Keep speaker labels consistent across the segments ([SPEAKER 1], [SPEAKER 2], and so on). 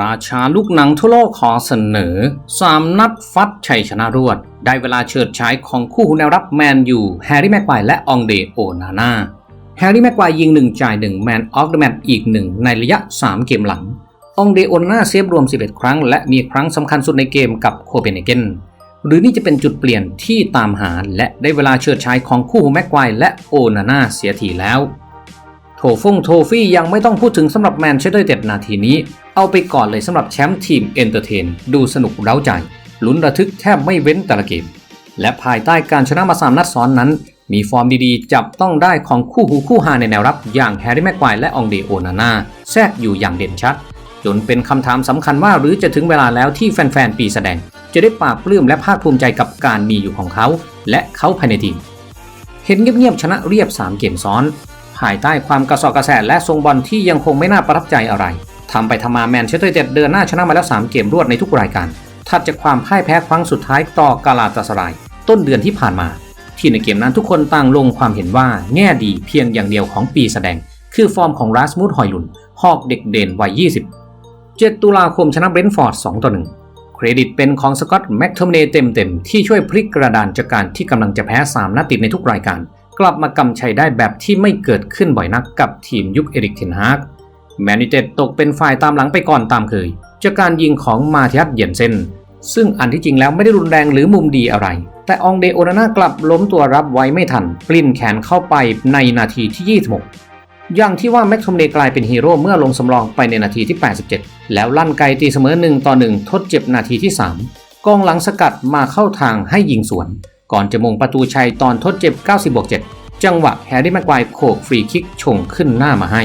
[SPEAKER 1] ราชาลูกหนังทั่วโลกขอเสนอ3นัดฟัดชัยชนะรวด ได้เวลาเฉิดฉายของคู่หูแนวรับแมนยูแฮร์รี่แม็กไกวร์และองเดโอนาน่าแฮร์รี่แม็กไกวร์ยิง 1 จ่าย 1 แมนออฟเดอะแมตอีก 1 ในระยะ 3 เกมหลัง องเดโอนาน่าเซฟรวม 11 ครั้ง และมีครั้งสำคัญสุดในเกมกับโคเปนเฮเกนหรือนี่จะเป็นจุดเปลี่ยนที่ตามหาและได้เวลาเฉิดฉายของคู่หูแม็กไกวร์และโอนาน่าเสียทีแล้ว โถฟงโทฟี่ยังไม่ต้องพูดถึงสำหรับแมนเชสเตอร์เต็ดนาทีนี้ เอาไปก่อนเลยสำหรับแชมป์ทีมเอนเตอร์เทน ดูสนุกเร้าใจ ลุ้นระทึกแทบไม่เว้นแต่ละเกม และภายใต้การชนะมา3นัดซ้อนนั้น มีฟอร์มดีๆ จับต้องได้ของคู่หูคู่หาในแนวรับ อย่างแฮร์รี่แม็กไกวร์และองเดโอนาน่าแทรกอยู่อย่างเด่นชัด จนเป็นคำถามสำคัญว่าหรือจะถึงเวลาแล้วที่แฟนๆปีแสดง จะได้ปราบปลื้มและภาคภูมิใจกับการมีอยู่ของเขา และเขาภายในทีมเห็นเงียบๆชนะเรียบ 3 เกมซ้อน ภายใต้ความกระสอบกระแสและทรงบอลที่ยังคงไม่น่าประทับใจอะไรทำไปทำมาแมนเชสเตอร์ยูไนเต็ดเดินหน้าชนะมาแล้ว 3 เกมรวดในทุกรายการถัดจากความพ่ายแพ้ครั้งสุดท้ายต่อกาลาตาสราย ต้นเดือนที่ผ่านมา ที่ในเกมนั้นทุกคนต่างลงความเห็นว่าแง่ดีเพียงอย่างเดียวของปีแสดง คือฟอร์มของรัสมุดฮอยลุนฮอกเด็กเด่นวัย 20 7 ตุลาคมชนะเบรนท์ฟอร์ด 2 ต่อ 1 เครดิตเป็นของสกอตต์แม็กโทมเนเต็มๆที่ช่วยพลิกกระดานจากการที่กำลังจะแพ้ 3 นัดติดในทุกรายการ กลับมากำชัยได้แบบที่ไม่เกิดขึ้นบ่อยนักกับทีมยุคเอริกเทนฮากแมนยูเต็ดตกเป็นฝ่ายตามหลังไปก่อนตามเคย จากการยิงของมาเทียสเยนเซนซึ่งอันที่จริงแล้วไม่ได้รุนแรงหรือมุมดีอะไร แต่องเดโอนาน่ากลับล้มตัวรับไว้ไม่ทัน ปลิ้นแขนเข้าไปในนาทีที่ 26 อย่างที่ว่าแม็กโทมเนกลายเป็นฮีโร่เมื่อลงสำรองไปในนาทีที่ 87 แล้วลั่นไกตีเสมอ1ต่อ1ทดเจ็บนาทีที่ 3 กองหลังสกัดมาเข้าทางให้ยิงสวน ก่อนจะมงประตูชัยตอนทดเจ็บ 90บวก7 จังหวะแฮร์รี่แม็กไกวโขกฟรีคิกชงขึ้นหน้ามาให้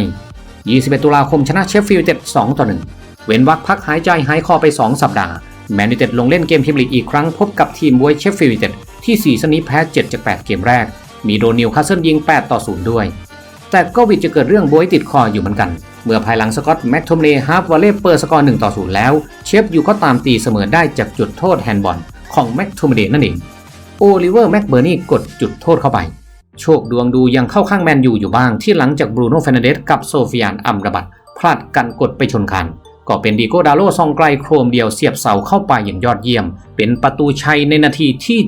[SPEAKER 1] 21 ตุลาคมชนะเชฟฟิลด์เต็ด2ต่อ1เว้นวักพักหายใจหายคอไป 2 สัปดาห์ แมนยูเต็ดลงเล่นเกมพรีเมียร์ลีกอีกครั้งพบกับทีมบวยเชฟฟิลด์เต็ดที่ซีซั่นนี้แพ้ 7 จาก 8 เกมแรก มีโดนิวคาสเซิลยิง 8 ต่อ 0 ด้วย แต่ก็วิดจะเกิดเรื่องบวยติดคออยู่เหมือนกัน เมื่อภายหลังสกอตแม็กโทมเนฮาร์ฟวอลเล่เปิดสกอร์1ต่อ0แล้ว เชฟยูก็ตามตีเสมอได้จากจุดโทษแฮนด์บอลของแม็กโทมเนนั่นเองโอลิเวอร์แม็กเบอร์นี่กดจุดโทษเข้าไป โชคดวงดูยังเข้าข้างแมนยูอยู่บ้างที่หลังจากบรูโน่เฟรนเดสกับโซฟิยานอัมรบัตพลาดกันกดไปชนคัน ก็เป็นดีโกดาโลซองไกลโครมเดียวเสียบเสาเข้าไปอย่างยอดเยี่ยม เป็นประตูชัยในนาทีที่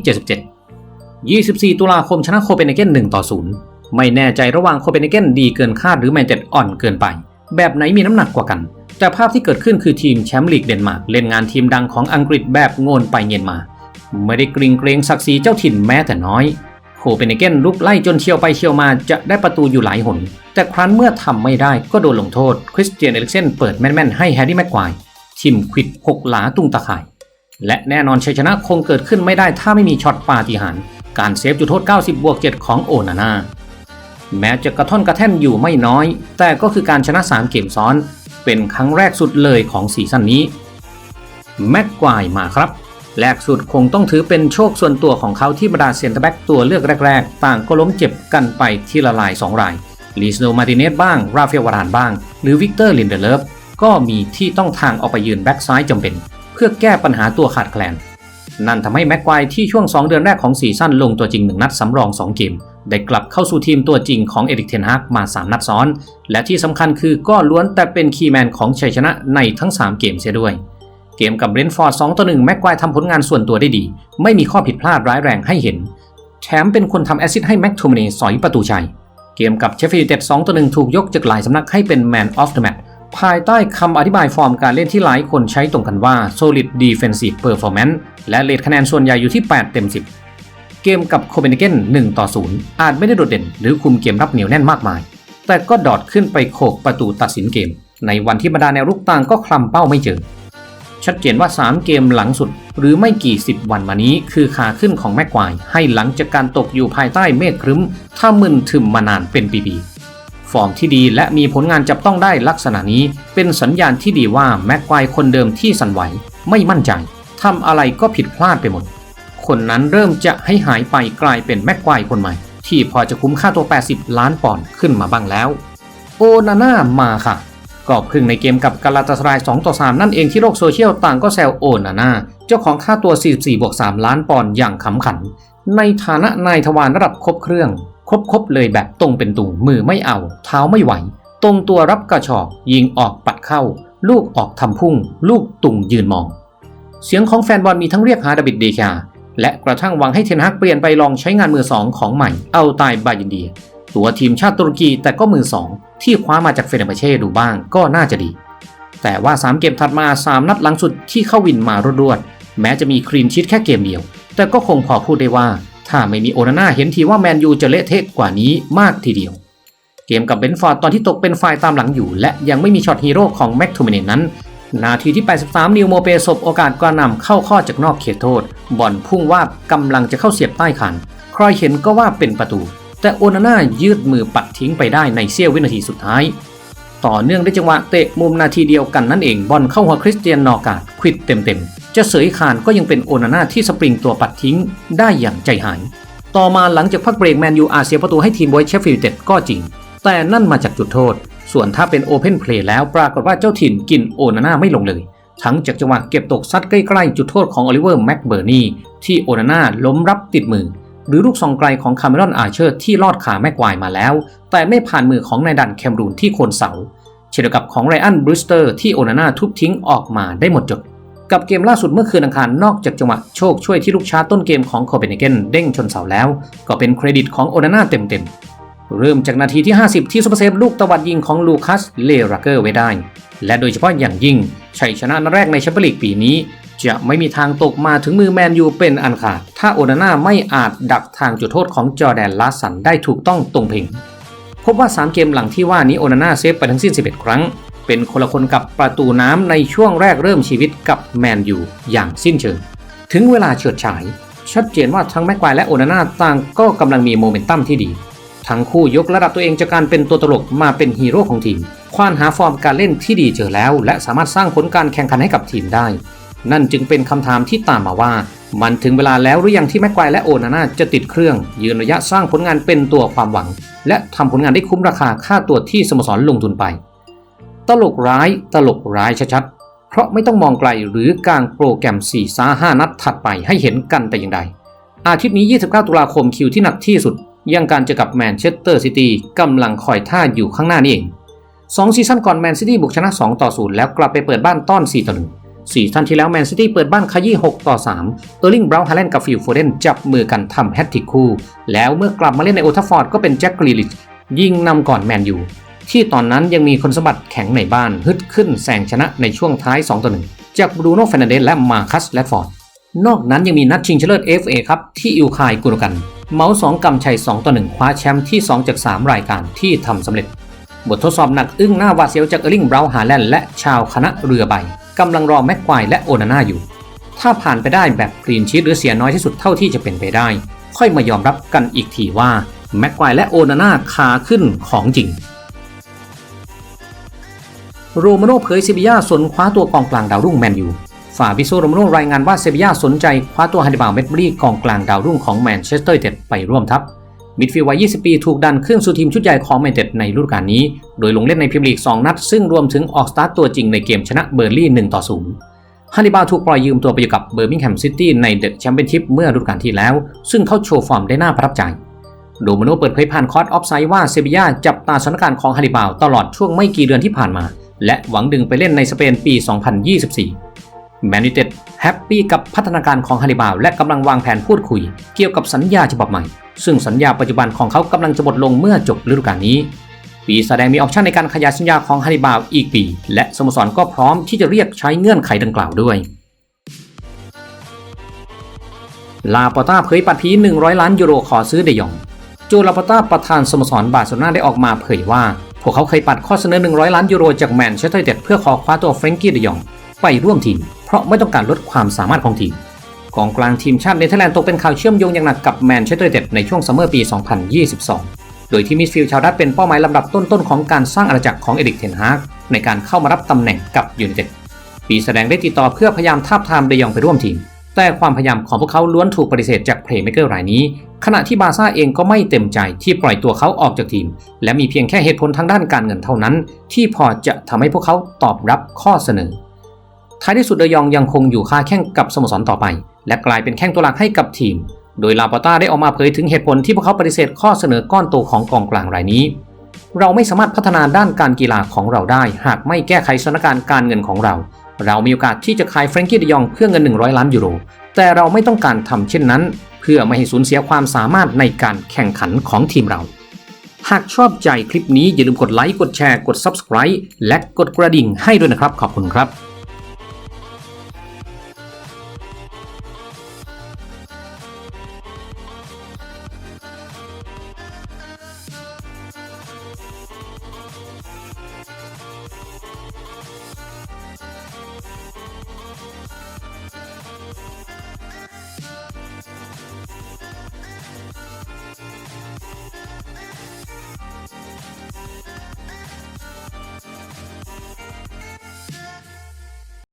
[SPEAKER 1] 77 24 ตุลาคมชนะโคเปนเฮเกน1ต่อ0ไม่แน่ใจระหว่างโคเปนเฮเกนดีเกินคาดหรือแมนเต็ดอ่อนเกินไป แบบไหนมีน้ำหนักกว่ากัน แต่ภาพที่เกิดขึ้นคือทีมแชมป์ลีกเดนมาร์กเล่นงานทีมดังของอังกฤษแบบโงนไปเงียนมา ไม่ได้กริงเกรงศักดิ์ศรีเจ้าถิ่นแม้แต่น้อย โคเปนเฮเกนลุกไล่จนเชียวไปเชียวมาจะได้ประตูอยู่หลายหน แต่ครั้นเมื่อทำไม่ได้ก็โดนลงโทษ คริสเตียนเอลิกเซนเปิดแม่นๆให้แฮร์รี่แม็กควายทิมควิดหกหลาตุงตะข่าย และแน่นอนชัยชนะคงเกิดขึ้นไม่ได้ถ้าไม่มีช็อตปาฏิหาริย์การเซฟจุดโทษ 90 บวก 7 ของโอนาน่าแม้จะกระท่อนกระแท่นอยู่ไม่น้อย แต่ก็คือการชนะ 3 เกมซ้อน เป็นครั้งแรกสุดเลยของซีซั่นนี้แม็กควายมาครับ แรกสุดคงต้องถือเป็นโชคส่วนตัวของเขาที่บรรดาเซนเตอร์แบ็กตัวเลือกแรก ๆ ต่างก็ล้มเจ็บกันไปที่ละลาย 2 รายลีสโนมาติเนสบ้าง ราเฟลวารานบ้าง หรือวิกเตอร์ลินเดเลฟก็มีที่ต้องทางออกไปยืนแบ็กซ้ายจำเป็น เพื่อแก้ปัญหาตัวขาดแคลน นั่นทำให้แม็กควที่ช่วง 2 เดือนแรกของซีซั่นลงตัวจริง 1 นัดสำรอง 2 เกม ได้กลับเข้าสู่ทีมตัวจริงของเอริกเทนฮากมา 3 นัดซ้อน และที่สำคัญคือก็ล้วนแต่เป็นคีย์แมนของชัยชนะในทั้ง 3 เกมเสียด้วย เกมกับเบรนฟอร์ด2ต่อ1แม็กควายทำผลงานส่วนตัวได้ดี ไม่มีข้อผิดพลาดร้ายแรงให้เห็น แถมเป็นคนทำแอซิสให้แม็กโทมเนสอยประตูชัย เกมกับเชฟฟิลด์เต็ด2ต่อ1ถูกยกจากหลายสำนักให้เป็น Man of the Match ภายใต้คำอธิบายฟอร์มการเล่นที่หลายคนใช้ตรงกันว่า solid defensive performance และเลทคะแนนส่วนใหญ่อยู่ที่ 8 เต็ม 10 เกมกับโคเปนเฮเกน1ต่อ0อาจไม่ได้โดดเด่น หรือคุมเกมรับเหนียวแน่นมากมาย แต่ก็ดอดขึ้นไปโขกประตูตัดสินเกม ในวันที่บรรดาแนวรุกต่างก็คลำเป้าไม่เจอ ชัดเจนว่า 3 เกมหลังสุด หรือไม่กี่สิบวันมานี้ คือขาขึ้นของแม็กควาย ให้หลังจากการตกอยู่ภายใต้เมฆครึ้ม ถ้ามึนถึมมานานเป็นปีๆฟอร์มที่ดีและมีผลงานจับต้องได้ลักษณะนี้ เป็นสัญญาณที่ดีว่าแม็กควายคนเดิมที่สั่นไหว ไม่มั่นใจทำอะไรก็ผิดพลาดไปหมด คนนั้นเริ่มจะให้หายไปกลายเป็นแม็กควายคนใหม่ ที่พอจะคุ้มค่าตัว 80 ล้านปอนด์ขึ้นมาบ้างแล้ว โอนาน่ามาค่ะ ก็เพึ่งในเกมกับกาลาตาสราย 2 ต่อ 3 นั่นเองที่โลกโซเชียลต่างก็แซวโอนาน่าเจ้าของค่าตัว 44บวก3ล้านปอนด์อย่างขำขัน ในฐานะนายทวารระดับครบเครื่อง ครบคบเลยแบบตรงเป็นตุงมือไม่เอา เท้าไม่ไหว ตรงตัวรับกระชอก ยิงออกปัดเข้า ลูกออกทำพุ่ง ลูกตุงยืนมอง เสียงของแฟนบอลมีทั้งเรียกหาดาบิดเดชาและกระทั่งหวังให้เทนฮักเปลี่ยนไปลองใช้งานมือสองของใหม่ เอาตายบายินเดีย ตัวทีมชาติตุรกีแต่ก็มือสอง ที่คว้ามาจากเฟเนร์เบเช่ดูบ้างก็น่าจะดี แต่ว่า 3 เกมถัดมา 3 นัดหลังสุดที่เข้าวินมารวดๆแม้จะมีคลีนชิตแค่เกมเดียว แต่ก็คงพอพูดได้ว่าถ้าไม่มีโอนาน่าเห็นทีว่าแมนยูจะเละเทะกว่านี้มากทีเดียว เกมกับเบนฟอร์ดตอนที่ตกเป็นฝ่ายตามหลังอยู่ และยังไม่มีช็อตฮีโร่ของแม็กทูเมเนนั้น นาทีที่ 83 นิวโมเปสบโอกาสกระนำเข้าข้อจากนอกเขตโทษ บอลพุ่งว่ากำลังจะเข้าเสียบใต้คัน ใครเห็นก็ว่าเป็นประตู แต่โอนาน่ายืดมือปัด ทิ้งไปได้ในเสี้ยววินาทีสุดท้าย ต่อเนื่องด้วยจังหวะเตะมุมนาทีเดียวกันนั่นเองบอลเข้าหัวคริสเตียนนอกาดควิดเต็มๆ จะเสยคานก็ยังเป็นโอนาน่าที่สปริงตัวปัดทิ้งได้อย่างใจหาย ต่อมาหลังจากพักเบรกแมนยูอาเซียประตูให้ทีมไวท์เชฟฟิลด์เต็ดก็จริง แต่นั่นมาจากจุดโทษ ส่วนถ้าเป็นโอเพนเพลย์แล้วปรากฏว่าเจ้าถิ่นกินโอนาน่าไม่ลงเลยทั้งจากจังหวะเก็บตกซัดใกล้ๆ จุดโทษของโอลิเวอร์แม็กเบอร์นีที่โอนาน่าล้มรับติดมือ หรือลูกซองไกลของคาร์เมรอนอาเชอร์ที่ลอดขาแม็กวายมาแล้ว แต่ไม่ผ่านมือของนายดันแคมรูนที่โคนเสาเช่นเดียวกับของไรอันบรูสเตอร์ที่โอนาน่าทุบทิ้งออกมาได้หมดจด กับเกมล่าสุดเมื่อคืนอังคารนอกจากจังหวะโชคช่วยที่ลูกชาร์ต้นเกมของโคเปนเฮเกนเด้งชนเสาแล้ว ก็เป็นเครดิตของโอนาน่าเต็มๆเริ่มจากนาทีที่ 50 ที่ซุปเปอร์เซฟลูกตวัดยิงของลูคัสเลราเกอร์ไว้ได้และโดยเฉพาะอย่างยิ่งชัยชนะนัดแรกในแชมเปี้ยนลีกปีนี้ จะไม่มีทางตกมาถึงมือแมนยูเป็นอันขาด ถ้าโอนาน่าไม่อาจดักทางจุดโทษของจอแดนลาสันได้ถูกต้องตรงเพงพบว่า 3 เกมหลังที่ว่านี้โอนาน่าเซฟไปทั้งสิ้น 11 ครั้ง เป็นคนละคนกับประตูน้ำในช่วงแรกเริ่มชีวิตกับแมนยูอย่างสิ้นเชิง ถึงเวลาเฉิดฉาย ชัดเจนว่าทั้งแม็กควายและโอนาน่าต่างก็กำลังมีโมเมนตัมที่ดี ทั้งคู่ยกระดับตัวเองจากการเป็นตัวตลกมาเป็นฮีโร่ของทีม ควานหาฟอร์มการเล่นที่ดีเจอแล้ว และสามารถสร้างผลการแข่งขันให้กับทีมได้ นั่นจึงเป็นคำถามที่ตามมาว่า มันถึงเวลาแล้วหรือยังที่แม็กควและโอนาน่าจะติดเครื่อง ยืนระยะสร้างผลงานเป็นตัวความหวัง และทำผลงานได้คุ้มราคาค่าตัวที่สโมสรลงทุนไป ตลกร้ายตลกร้ายชัดๆ เพราะไม่ต้องมองไกลหรือกางโปรแกรม4ซ่า5นัดถัดไปให้เห็นกันแต่อย่างใด อาทิตย์นี้ 29 ตุลาคมคิวที่หนักที่สุด ยังการเจอกับแมนเชสเตอร์ซิตี้กำลังคอยท่าอยู่ข้างหน้านี่เอง2ซีซั่นก่อนแมนซิตี้บุกชนะ 2 ต่อ 0 แล้วกลับไปเปิดบ้านต้อน 4 ต่อ 1 ซีซั่นที่แล้วแมนซิตี้เปิดบ้านขยี้6ต่อ 3 เออร์ลิงบราวน์ฮาแลนด์กับฟิลโฟเดนจับมือกันทำแฮตทริกคู่ แล้วเมื่อกลับมาเล่นในโอทัฟฟอร์ดก็เป็นแจ็คกรีลิชยิงนำก่อนแมนยูที่ตอนนั้นยังมีคนสมบัติแข็งในบ้านฮึดขึ้นแซงชนะในช่วงท้าย2ต่อ1จากบรูโน่เฟรนเดสและมาคัสแรดฟอร์ดนอกนั้นยังมีนัดชิงชนะเลิศ FA ครับที่อิวคายกุนกัน เมาส์2กำชัย 2 ต่อ 1 คว้าแชมป์ที่ 2 จาก 3 รายการที่ทำสำเร็จ บททดสอบหนักอึ้งหน้าวาเสียวจากเออร์ลิงบราวน์ฮาแลนด์และชาวคณะเรือใบ กำลังรอแม็กควายและโอนาน่าอยู่ ถ้าผ่านไปได้แบบกรีนชีตหรือเสียน้อยที่สุดเท่าที่จะเป็นไปได้ ค่อยมายอมรับกันอีกทีว่าแม็กควายและโอนาน่าคาขึ้นของจริง โรมาโนเผยเซบียาสนคว้าตัวกองกลางดาวรุ่งแมนยูฟาบิโซโรมาโนรายงานว่าเซบียาสนใจคว้าตัวฮันดิบาลเมดบรีกองกลางดาวรุ่งของแมนเชสเตอร์เต็ดไปร่วมทัพ มิดฟิลด์วัย 20 ปีถูกดันขึ้นสู่ทีมชุดใหญ่ของแมนเต็ดในฤดูกาลนี้ โดยลงเล่นในพรีเมียร์ลีก 2 นัด ซึ่งรวมถึงออกสตาร์ตตัวจริงในเกมชนะเบอร์ลี่ 1 ต่อ 0ฮันนิบาลถูกปล่อยยืมตัวไปอยู่กับเบอร์มิงแฮมซิตี้ในเดอะแชมเปี้ยนชิพเมื่อฤดูกาลที่แล้ว ซึ่งเขาโชว์ฟอร์มได้น่าประทับใจ โดมโนเปิดเผยผ่านคอร์สออฟไซด์ว่าเซบียาจับตาสถานการณ์ของฮันนิบาลตลอดช่วงไม่กี่เดือนที่ผ่านมา และหวังดึงไปเล่นในสเปนปี 2024 แมนยูเต็ดแฮปปี้กับพัฒนาการของฮันนิบาลและกำลังวางแผนพูดคุย เกี่ยวกับสัญญาฉบับใหม่ ซึ่งสัญญาปัจจุบันของเขากำลังจะหมดลงเมื่อจบฤดูกาลนี้ปีแสดงมีออปชันในการขยายสัญญาของฮันนิบาลอีกปี และสโมสรก็พร้อมที่จะเรียกใช้เงื่อนไขดังกล่าวด้วย ลาปอต้าเผยปัดพี100 ล้านยูโรขอซื้อเดยองโจลาปอต้าประธานสโมสรบาร์เซโลนาได้ออกมาเผยว่า พวกเขาเคยปัดข้อเสนอ 100 ล้านยูโรจากแมนเชสเตอร์เต็ดเพื่อขอคว้าตัวเฟรงกี้เดยอง ไปร่วมทีม เพราะไม่ต้องการลดความสามารถของทีมกองกลางทีมชาติเนเธอร์แลนด์ตกเป็นข่าวเชื่อมโยงอย่างหนักกับแมนเชสเตอร์ยูไนเต็ดในช่วงซัมเมอร์ปี 2022 โดยที่มิดฟิลด์ชาวดัตเป็นเป้าหมายลำดับต้นๆของการสร้างอาณาจักรของเอริกเทนฮากในการเข้ามารับตำแหน่งกับยูไนเต็ดปีแสดงได้ติดต่อเพื่อพยายามทาบทามเดยองไปร่วมทีม แต่ความพยายามของพวกเขาล้วนถูกปฏิเสธจากเพลย์เมเกอร์รายนี้ ขณะที่บาซ่าเองก็ไม่เต็มใจที่ปล่อยตัวเขาออกจากทีม และมีเพียงแค่เหตุผลทางด้านการเงินเท่านั้น ที่พอจะทำให้พวกเขาตอบรับข้อเสนอ ท้ายที่สุดเดยองยังคงอยู่ค่าแข่งกับสโมสรต่อไป และกลายเป็นแข้งตัวหลักให้กับทีม โดยลาปอต้าได้ออกมาเผยถึงเหตุผลที่พวกเขาปฏิเสธข้อเสนอก้อนโตของกองกลางรายนี้ เราไม่สามารถพัฒนาด้านการกีฬาของเราได้ หากไม่แก้ไขสถานการณ์การเงินของเรา เรามีโอกาสที่จะขายแฟรงกี้ดยองเพื่อเงิน 100 ล้านยูโร แต่เราไม่ต้องการทำเช่นนั้น เพื่อไม่ให้สูญเสียความสามารถในการแข่งขันของทีมเรา หากชอบใจคลิปนี้อย่าลืมกดไลค์กดแชร์กด Subscribe และกดกระดิ่งให้ด้วยนะครับขอบคุณครับ